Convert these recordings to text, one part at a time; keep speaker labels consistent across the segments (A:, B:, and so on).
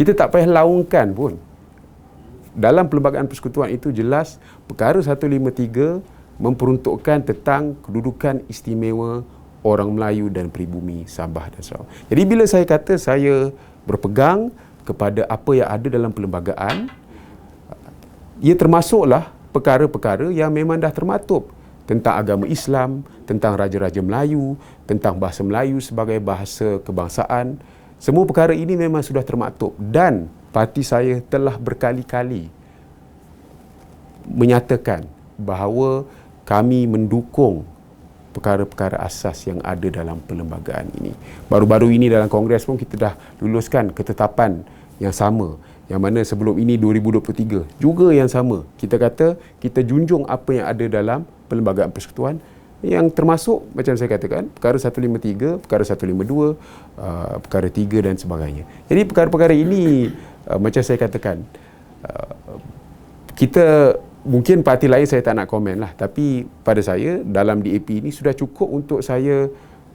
A: kita tak payah laungkan pun. Dalam perlembagaan persekutuan itu jelas perkara 153 memperuntukkan tentang kedudukan istimewa orang Melayu dan pribumi Sabah dan Sarawak. Jadi bila saya kata saya berpegang kepada apa yang ada dalam perlembagaan, ia termasuklah perkara-perkara yang memang dah termaktub tentang agama Islam, tentang raja-raja Melayu, tentang bahasa Melayu sebagai bahasa kebangsaan. Semua perkara ini memang sudah termaktub dan parti saya telah berkali-kali menyatakan bahawa kami mendukung perkara-perkara asas yang ada dalam perlembagaan ini. Baru-baru ini dalam kongres pun kita dah luluskan ketetapan yang sama yang mana sebelum ini 2023 juga yang sama. Kita kata kita junjung apa yang ada dalam perlembagaan persekutuan yang termasuk macam saya katakan perkara 153, perkara 152, uh, perkara 3 dan sebagainya. Jadi perkara-perkara ini uh, macam saya katakan uh, kita mungkin parti lain saya tak nak komen lah tapi pada saya dalam DAP ini sudah cukup untuk saya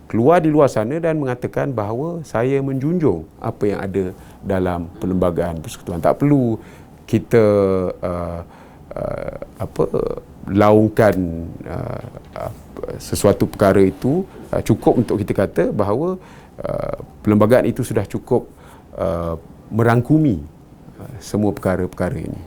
A: keluar di luar sana dan mengatakan bahawa saya menjunjung apa yang ada dalam perlembagaan persekutuan tak perlu kita uh, uh, apa laungkan uh, sesuatu perkara itu uh, cukup untuk kita kata bahawa uh, perlembagaan itu sudah cukup uh, merangkumi uh, semua perkara-perkara ini.